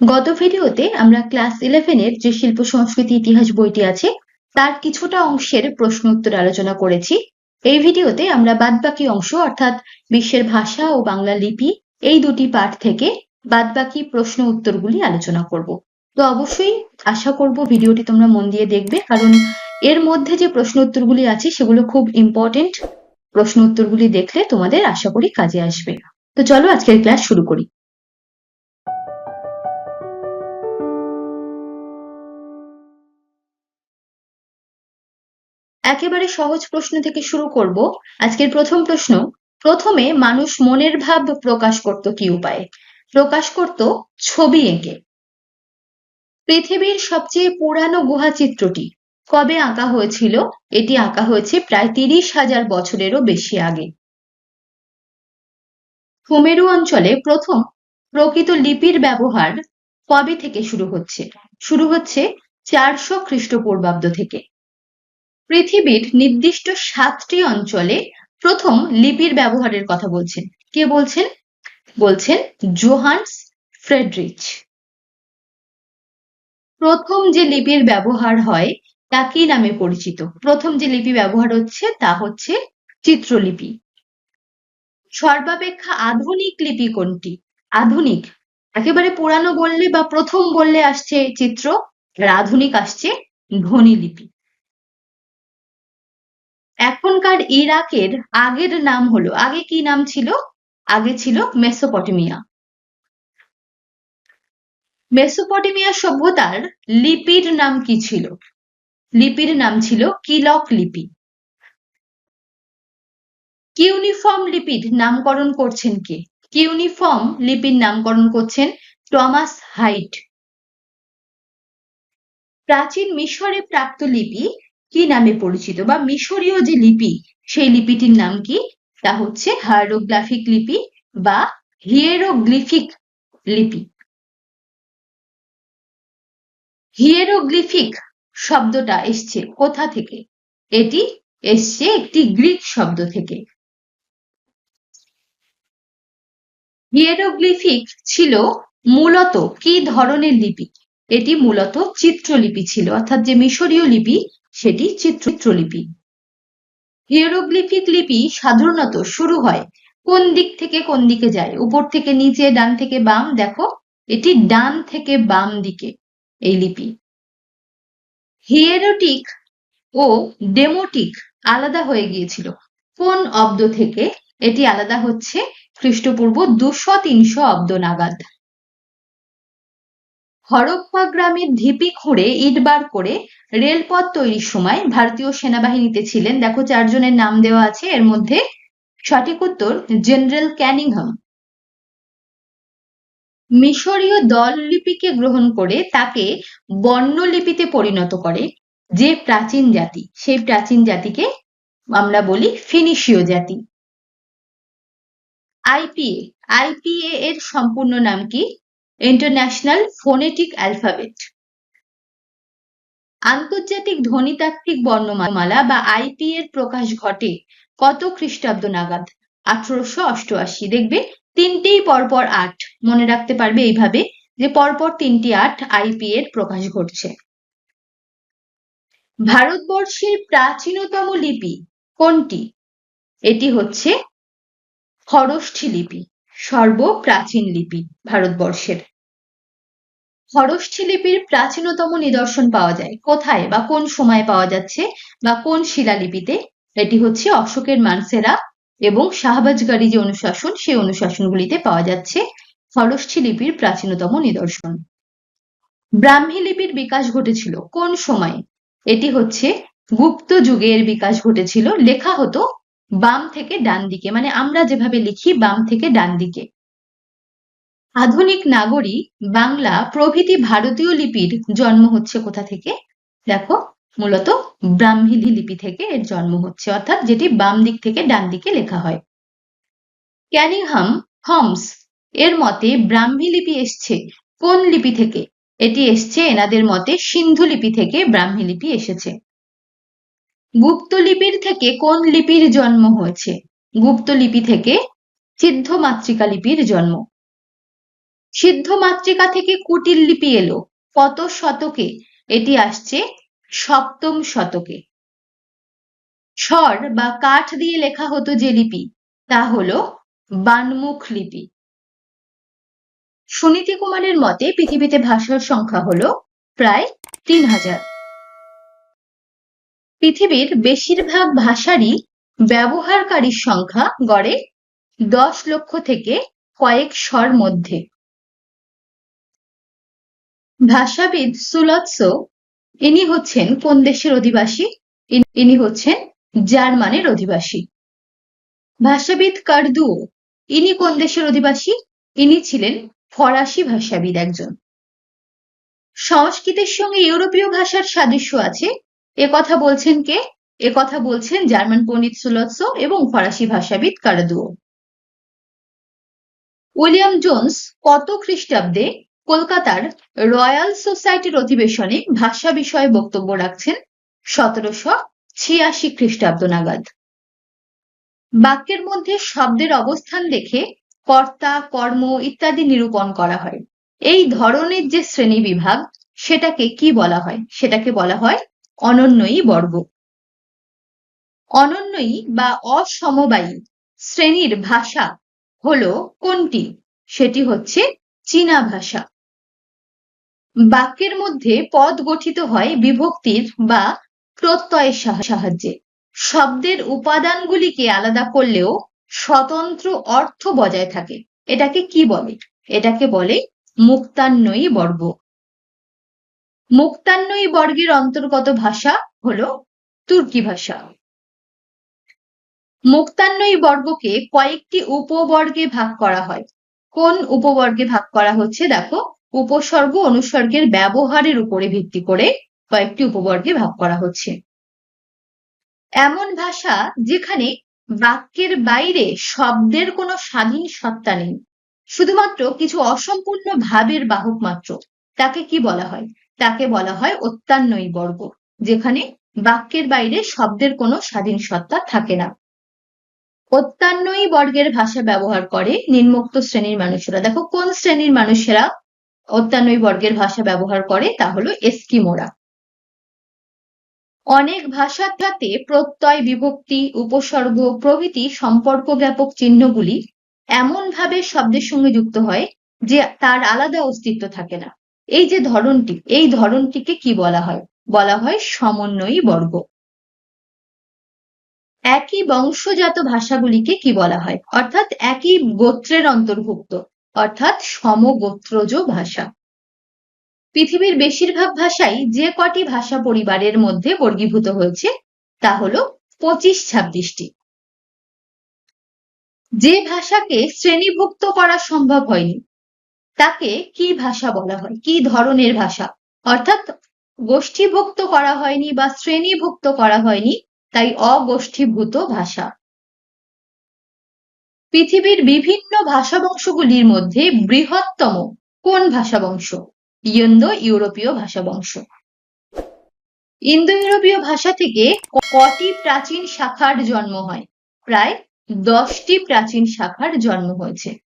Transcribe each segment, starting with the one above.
গত ভিডিওতে আমরা ক্লাস ইলেভেনের যে শিল্প সংস্কৃতি ইতিহাস বইটি আছে, তার কিছুটা অংশের প্রশ্ন উত্তর আলোচনা করেছি। এই ভিডিওতে আমরা বাদবাকি অংশ, অর্থাৎ বিশ্বের ভাষা ও বাংলা লিপি, এই দুটি পাঠ থেকে বাদবাকি প্রশ্ন উত্তরগুলি আলোচনা করব। তো অবশ্যই আশা করব ভিডিওটি তোমরা মন দিয়ে দেখবে, কারণ এর মধ্যে যে প্রশ্ন উত্তরগুলি আছে, সেগুলো খুব ইম্পর্টেন্ট প্রশ্ন উত্তরগুলি দেখলে তোমাদের আশা করি কাজে আসবে। তো চলো আজকের ক্লাস শুরু করি। একেবারে সহজ প্রশ্ন থেকে শুরু করব। আজকের প্রথম প্রশ্ন, প্রথমে মানুষ মনের ভাব প্রকাশ করত কি উপায়ে? প্রকাশ করত ছবি এঁকে। পৃথিবীর সবচেয়ে পুরানো গুহা চিত্রটি কবে আঁকা হয়েছিল? এটি আঁকা হয়েছে প্রায় তিরিশ হাজার বছরেরও বেশি আগে। সুমেরু অঞ্চলে প্রথম প্রকৃত লিপির ব্যবহার কবে থেকে শুরু হচ্ছে? শুরু হচ্ছে চারশো খ্রিস্টপূর্বাব্দ থেকে। পৃথিবীর নির্দিষ্ট সাতটি অঞ্চলে প্রথম লিপির ব্যবহারের কথা বলছেন। কে বলছেন? বলছেন জোহান্স ফ্রেডরিচ। প্রথম যে লিপির ব্যবহার হয় তা কি নামে পরিচিত। প্রথম যে লিপি ব্যবহার হচ্ছে, তা হচ্ছে চিত্রলিপি। সর্বাপেক্ষা আধুনিক লিপি কোনটি? আধুনিক। একেবারে পুরানো বললে বা প্রথম বললে আসছে চিত্র, আর আধুনিক আসছে ধ্বনি লিপি। এখনকার ইরাকের আগের নাম হলো, আগে কি নাম ছিল? আগে ছিল মেসোপটেমিয়া। মেসোপটেমিয়া সভ্যতার লিপির নাম কি ছিল? লিপির নাম ছিল কিলক লিপি। কিউনিফর্ম লিপির নামকরণ করছেন কে? কিউনিফর্ম লিপির নামকরণ করছেন টমাস হাইট। প্রাচীন মিশরে প্রাপ্ত লিপি কি নামে পরিচিত? বা মিশরীয় যে লিপি, সেই লিপিটির নাম কি? তা হচ্ছে হায়ারোগ্রাফিক লিপি বা হিয়েরোগ্লিফিক লিপি। হিয়েরোগ্লিফিক শব্দটা এসছে কোথা থেকে? এটি এসছে একটি গ্রিক শব্দ থেকে। হিয়েরোগ্লিফিক ছিল মূলত কি ধরনের লিপি? এটি মূলত চিত্রলিপি ছিল, অর্থাৎ যে মিশরীয় লিপি সেটি চিত্রলিপি। হিয়েরোগ্লিফিক লিপি সাধারণত শুরু হয় কোন দিক থেকে কোন দিকে যায়? উপর থেকে নিচে, ডান থেকে বাম? দেখো, এটি ডান থেকে বাম দিকে এই লিপি। হিয়েরোটিক ও ডেমোটিক আলাদা হয়ে গিয়েছিল। কোন অব্দ থেকে? এটি আলাদা হচ্ছে খ্রিস্টপূর্ব দুশো তিনশো অব্দ নাগাদ। হরপ্পা গ্রামের ঢিপি খুঁড়ে ইট বার করে রেলপথ তৈরির সময় ভারতীয় সেনাবাহিনীতে ছিলেন। দেখো চারজনের নাম দেওয়া আছে। এর মধ্যে সঠিক উত্তর জেনারেল ক্যানিংহাম। মিশরীয় দল লিপিকে গ্রহণ করে তাকে বর্ণলিপিতে পরিণত করে যে প্রাচীন জাতি, সেই প্রাচীন জাতিকে আমরা বলি ফিনিশীয় জাতি। আইপিএ আইপিএ এর সম্পূর্ণ নাম কি? ইন্টারন্যাশনাল ফোনেটিক অ্যালফাবেট আন্তর্জাতিক ধ্বনিতাত্ত্বিক বর্ণমালা বা আইপি এর প্রকাশ ঘটে কত খ্রিস্টাব্দ নাগাদ? আঠারোশো অষ্টআশি। দেখবে তিনটেই পরপর আট। মনে রাখতে পারবে এইভাবে যে পরপর তিনটি আট আইপি এর প্রকাশ ঘটছে। ভারতবর্ষের প্রাচীনতম লিপি কোনটি? এটি হচ্ছে খরষ্ঠী লিপি। সর্বপ্রাচীন লিপি ভারতবর্ষের। খরষ্ঠী লিপির প্রাচীনতম নিদর্শন পাওয়া যায় কোথায় বা কোন সময়ে পাওয়া যাচ্ছে বা কোন শিলালিপিতে? এটি হচ্ছে অশোকের মানসেরা এবং শাহবাজগারি যে অনুশাসন, সেই অনুশাসনগুলিতে পাওয়া যাচ্ছে খরষ্ঠী লিপির প্রাচীনতম নিদর্শন। ব্রাহ্মী লিপির বিকাশ ঘটেছিল কোন সময়ে? এটি হচ্ছে গুপ্ত যুগের বিকাশ ঘটেছিল, লেখা হতো বাম থেকে ডান দিকে মানে আমরা যেভাবে লিখি বাম থেকে ডান দিকে। আধুনিক নাগরী বাংলা প্রভৃতি ভারতীয় লিপির জন্ম হচ্ছে কোথা থেকে? দেখো, মূলত ব্রাহ্মী লিপি থেকে এর জন্ম হচ্ছে, অর্থাৎ যেটি বাম দিক থেকে ডান দিকে লেখা হয়। ক্যানিংহাম হমস এর মতে ব্রাহ্মী লিপি এসছে কোন লিপি থেকে? এটি এসছে এনাদের মতে সিন্ধু লিপি থেকে ব্রাহ্মী লিপি এসেছে। গুপ্ত লিপির থেকে কোন লিপির জন্ম হয়েছে? গুপ্ত লিপি থেকে সিদ্ধ মাতৃকা লিপির জন্ম। সিদ্ধ মাতৃকা থেকে কুটিল লিপি এলো। কত শতকে? এটি আসছে সপ্তম শতকে। স্বর বা কাঠ দিয়ে লেখা হতো যে লিপি, তা হলো বানমুখ লিপি। সুনীতি কুমারের মতে পৃথিবীতে ভাষার সংখ্যা হলো প্রায় তিন হাজার। পৃথিবীর বেশিরভাগ ভাষারই ব্যবহারকারীর সংখ্যা গড়ে দশ লক্ষ থেকে কয়েক শর মধ্যে। ভাষাবিদ সুলৎস, ইনি হচ্ছেন কোন দেশের অধিবাসী? ইনি হচ্ছেন জার্মানের অধিবাসী। ভাষাবিদ কার্দুও, ইনি কোন দেশের অধিবাসী? ইনি ছিলেন ফরাসি ভাষাবিদ একজন। সংস্কৃতের সঙ্গে ইউরোপীয় ভাষার সাদৃশ্য আছে এ কথা বলছেন কে? এ কথা বলছেন জার্মান পণ্ডিত সুলৎস এবং ফরাসি ভাষাবিদ কার্দুও। উইলিয়াম জোন্স কত খ্রিস্টাব্দে কলকাতার রয়্যাল সোসাইটির অধিবেশনে ভাষা বিষয়ে বক্তব্য রাখছেন? সতেরোশো ছিয়াশি খ্রিস্টাব্দ নাগাদ। বাক্যের মধ্যে শব্দের অবস্থান দেখে কর্তা, কর্ম ইত্যাদি নিরূপণ করা হয়। এই ধরনের যে শ্রেণি বিভাগ, সেটাকে কি বলা হয়? সেটাকে বলা হয় অনন্যয়ী বর্গ। অনন্যয়ী বা অসমবায়ী শ্রেণির ভাষা হলো কোনটি? সেটি হচ্ছে চীনা ভাষা। বাক্যের মধ্যে পদ গঠিত হয় বিভক্তির বা প্রত্যয়ের সাহায্যে। শব্দের উপাদানগুলিকে আলাদা করলেও স্বতন্ত্র অর্থ বজায় থাকে। এটাকে কি বলে? এটাকে বলে মুক্তান্বয়ী বর্গ। মুক্তান্বয়ী বর্গের অন্তর্গত ভাষা হলো তুর্কি ভাষা। মুক্তান্বয়ী বর্গকে কয়েকটি উপবর্গে ভাগ করা হয়। কোন উপবর্গে ভাগ করা হচ্ছে? দেখো, উপসর্গ অনুসর্গের ব্যবহারের উপরে ভিত্তি করে কয়েকটি উপবর্গে ভাগ করা হচ্ছে। এমন ভাষা যেখানে বাক্যের বাইরে শব্দের কোনো স্বাধীন সত্তা নেই। শুধুমাত্র কিছু অসম্পূর্ণ ভাবের বাহক মাত্র, তাকে কি বলা হয়? তাকে বলা হয় অত্যান্বয়ী বর্গ, যেখানে বাক্যের বাইরে শব্দের কোনো স্বাধীন সত্তা থাকে না। অত্যান্বয়ী বর্গের ভাষা ব্যবহার করে নিম্নোক্ত শ্রেণির মানুষেরা। দেখো, কোন শ্রেণির মানুষেরা অত্যান্বয়ী বর্গের ভাষা ব্যবহার করে? তা হলো এস্কিমোরা। অনেক ভাষার সাথে প্রত্যয়, বিভক্তি, উপসর্গ, প্রভৃতি সম্পর্ক জ্ঞাপক চিহ্নগুলি এমনভাবে শব্দের সঙ্গে যুক্ত হয় যে তার আলাদা অস্তিত্ব থাকে না। এই যে ধরনটি, এই ধরনটিকে কি বলা হয়? বলা হয় সমন্বয়ী বর্গ। একই বংশজাত ভাষাগুলিকে কি বলা হয়? অর্থাৎ একই গোত্রের অন্তর্ভুক্ত, অর্থাৎ সমগোত্রজ ভাষা। পৃথিবীর বেশিরভাগ ভাষাই যে কটি ভাষা পরিবারের মধ্যে বর্গীভূত হয়েছে, তা হলো পঁচিশ ছাব্বিশটি। যে ভাষাকে শ্রেণীভুক্ত করা সম্ভব হয়নি তাকে কি ভাষা বলা হয়? কি ধরনের ভাষা? অর্থাৎ গোষ্ঠীভুক্ত করা হয়নি বা শ্রেণীভুক্ত করা হয়নি, তাই অগোষ্ঠীভূত ভাষা। পৃথিবীর বিভিন্ন ভাষাবংশগুলির মধ্যে বৃহত্তম কোন ভাষাবংশ? ইন্দো ইউরোপীয় ভাষাবংশ। ইন্দো ইউরোপীয় ভাষা থেকে কটি প্রাচীন শাখার জন্ম হয়? প্রায় দশটি প্রাচীন শাখার জন্ম হয়েছে।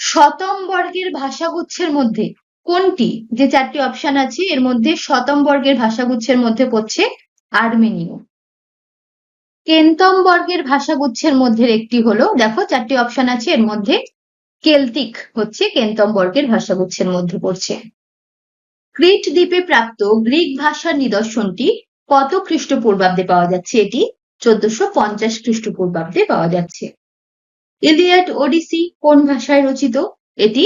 শতম বর্গের ভাষাগুচ্ছের মধ্যে কোনটি? যে চারটি অপশন আছে, এর মধ্যে শতম বর্গের ভাষাগুচ্ছের মধ্যে পড়ছে আর্মেনীয়। কেন্তম বর্গের ভাষাগুচ্ছের মধ্যে একটি হলো, দেখো চারটি অপশন আছে, এর মধ্যে কেলতিক হচ্ছে, কেন্তম বর্গের ভাষাগুচ্ছের মধ্যে পড়ছে। ক্রিট দ্বীপে প্রাপ্ত গ্রিক ভাষার নিদর্শনটি কত খ্রিস্টপূর্বাব্দে পাওয়া যাচ্ছে এটি? চোদ্দশো পঞ্চাশ খ্রিস্টপূর্বাব্দে পাওয়া যাচ্ছে। ইলিয়াড ওডিসি কোন ভাষায় রচিত? এটি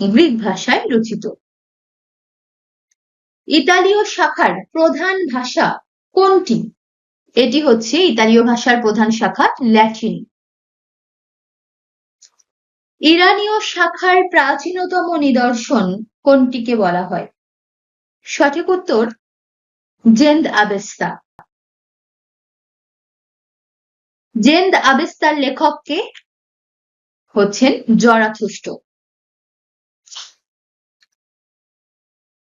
গ্রিক ভাষায় রচিত। ইতালীয় শাখার প্রধান ভাষা কোনটি? এটি হচ্ছে ইতালীয় ভাষার প্রধান শাখা, ল্যাটিন। ইরানীয় শাখার প্রাচীনতম নিদর্শন কোনটিকে বলা হয়? সঠিক উত্তর, জেন্দ আবেস্তা। জেন্দ আবেস্তার লেখককে হচ্ছেন জরাথুষ্ট।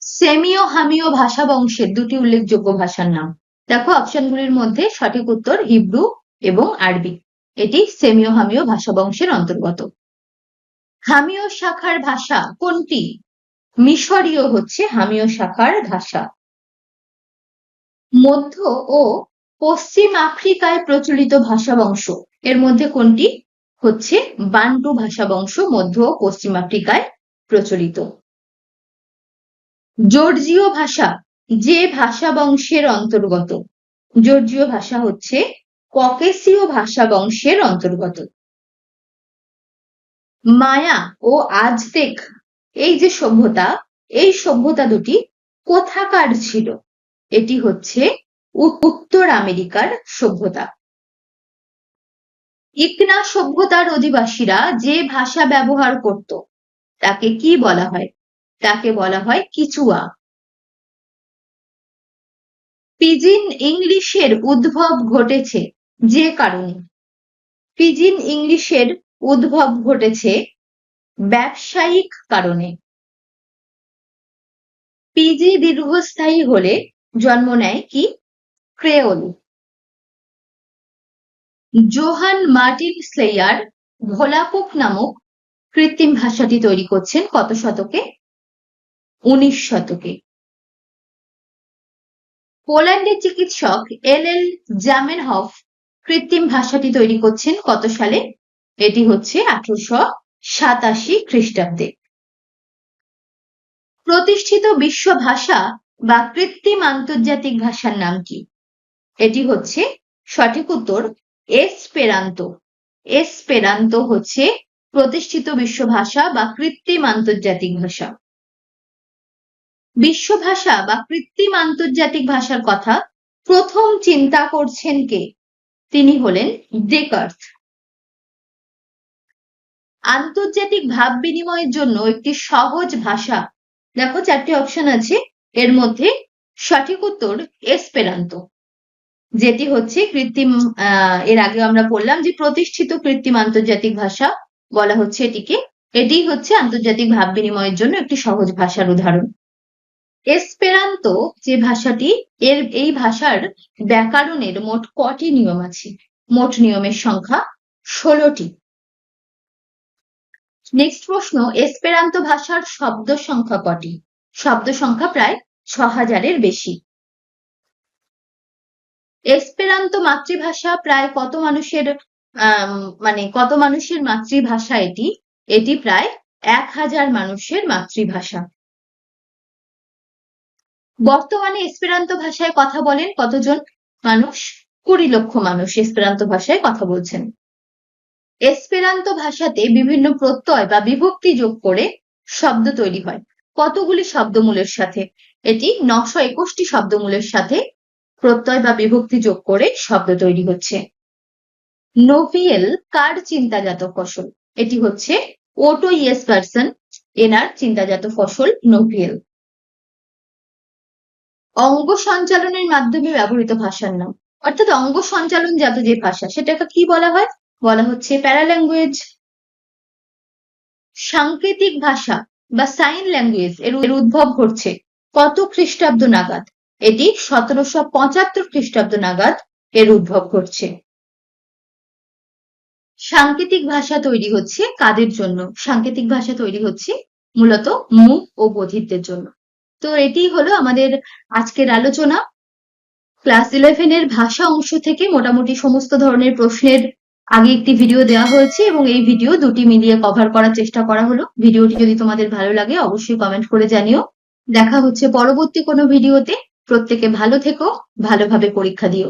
সেমিও হামিও ভাষা বংশের দুটি উল্লেখযোগ্য ভাষার নাম। দেখো অপশনগুলির মধ্যে সঠিক উত্তর হিব্রু এবং আরবি। এটি সেমিও হামিও ভাষা বংশের অন্তর্গত। হামীয় শাখার ভাষা কোনটি? মিশরীয় হচ্ছে হামীয় শাখার ভাষা। মধ্য ও পশ্চিম আফ্রিকায় প্রচলিত ভাষা বংশ। এর মধ্যে কোনটি? হচ্ছে বান্টু ভাষা বংশ মধ্য ও পশ্চিম আফ্রিকায় প্রচলিত। জর্জীয় ভাষা যে ভাষা বংশের অন্তর্গত। জর্জীয় ভাষা হচ্ছে ককেসীয় ভাষা বংশের অন্তর্গত। মায়া ও আজতেক, এই যে সভ্যতা, এই সভ্যতা দুটি কোথাকার ছিল? এটি হচ্ছে উত্তর আমেরিকার সভ্যতা। ইকনা সভ্যতার অধিবাসীরা যে ভাষা ব্যবহার করত, তাকে কি বলা হয়? তাকে বলা হয় কিচুয়া। পিজিন ইংলিশের উদ্ভব ঘটেছে যে কারণে। পিজিন ইংলিশের উদ্ভব ঘটেছে ব্যবসায়িক কারণে। পিজি দীর্ঘস্থায়ী হলে জন্ম নেয় কি? Creole. Johann Martin Schleyer Volapuk নামক কৃত্রিম ভাষাটি তৈরি করছেন কত শতকে? উনিশ শতকে। পোল্যান্ডের চিকিৎসক এল এল জামেনহফ কৃত্রিম ভাষাটি তৈরি করছেন কত সালে? এটি হচ্ছে আঠারোশো সাতাশি খ্রিস্টাব্দে। প্রতিষ্ঠিত বিশ্ব ভাষা বা কৃত্রিম আন্তর্জাতিক ভাষার নাম কি? এটি হচ্ছে সঠিক উত্তর এসপেরান্ত এসপেরান্ত হচ্ছে প্রতিষ্ঠিত বিশ্ব ভাষা বা কৃত্রিম আন্তর্জাতিক ভাষা। বিশ্ব ভাষা বা কৃত্রিম আন্তর্জাতিক ভাষার কথা প্রথম চিন্তা করছেন কে? তিনি হলেন ডেকার্থ আন্তর্জাতিক ভাব বিনিময়ের জন্য একটি সহজ ভাষা। দেখো চারটি অপশন আছে। এর মধ্যে সঠিক উত্তর এসপেরান্ত যেটি হচ্ছে কৃত্রিম এর আগে আমরা বললাম যে প্রতিষ্ঠিত কৃত্রিম আন্তর্জাতিক ভাষা বলা হচ্ছে এটিকে। এটি হচ্ছে আন্তর্জাতিক ভাব বিনিময়ের জন্য একটি সহজ ভাষার উদাহরণ। এসপেরান্ত যে ভাষাটি, এর এই ভাষার ব্যাকরণের মোট কটি নিয়ম আছে? মোট নিয়মের সংখ্যা ষোলোটি। নেক্সট প্রশ্ন এসপেরান্ত ভাষার শব্দ সংখ্যা কটি? শব্দ সংখ্যা প্রায় ছ হাজারের বেশি। এসপেরান্ত মাতৃভাষা প্রায় কত মানুষের মানে কত মানুষের মাতৃভাষা এটি? এটি প্রায় এক হাজার মানুষের মাতৃভাষা। বর্তমানে এসপেরান্ত ভাষায় কথা বলেন কতজন মানুষ? কুড়ি লক্ষ মানুষ এসপেরান্ত ভাষায় কথা বলছেন। এসপেরান্ত ভাষাতে বিভিন্ন প্রত্যয় বা বিভক্তি যোগ করে শব্দ তৈরি হয়। কতগুলি শব্দমূলের সাথে? এটি নশো একুশটি শব্দমূলের সাথে প্রত্যয় বা বিভক্তি যোগ করে শব্দ তৈরি হচ্ছে। নোভিয়েল কার চিন্তাজাত ফসল? এটি হচ্ছে ওটো ইয়েস পার্সন, এনার চিন্তাজাত ফসল নোভিয়েল। অঙ্গ সঞ্চালনের মাধ্যমে ব্যবহৃত ভাষার নাম। অর্থাৎ অঙ্গ সঞ্চালন জাত যে ভাষা, সেটাকে কি বলা হয়? বলা হচ্ছে প্যারাল্যাঙ্গুয়েজ। সাংকেতিক ভাষা বা সাইন ল্যাঙ্গুয়েজ এর উদ্ভব ঘটছে কত খ্রিস্টাব্দ নাগাদ। এটি সতেরোশো পঁচাত্তর খ্রিস্টাব্দ নাগাদ এর উদ্ভব ঘটছে। সাংকেতিক ভাষা তৈরি হচ্ছে কাদের জন্য? সাংকেতিক ভাষা তৈরি হচ্ছে মূলত মুখ ও বধিরদের জন্য। তো এটি হলো আমাদের আজকের আলোচনা। ক্লাস ইলেভেনের ভাষা অংশ থেকে মোটামুটি সমস্ত ধরনের প্রশ্নের আগে একটি ভিডিও দেওয়া হয়েছে এবং এই ভিডিও দুটি মিলিয়ে কভার করার চেষ্টা করা হলো। ভিডিওটি যদি তোমাদের ভালো লাগে, অবশ্যই কমেন্ট করে জানিও। দেখা হচ্ছে পরবর্তী কোনো ভিডিওতে। প্রত্যেকে ভালো থেকো ভালোভাবে পরীক্ষা দিও।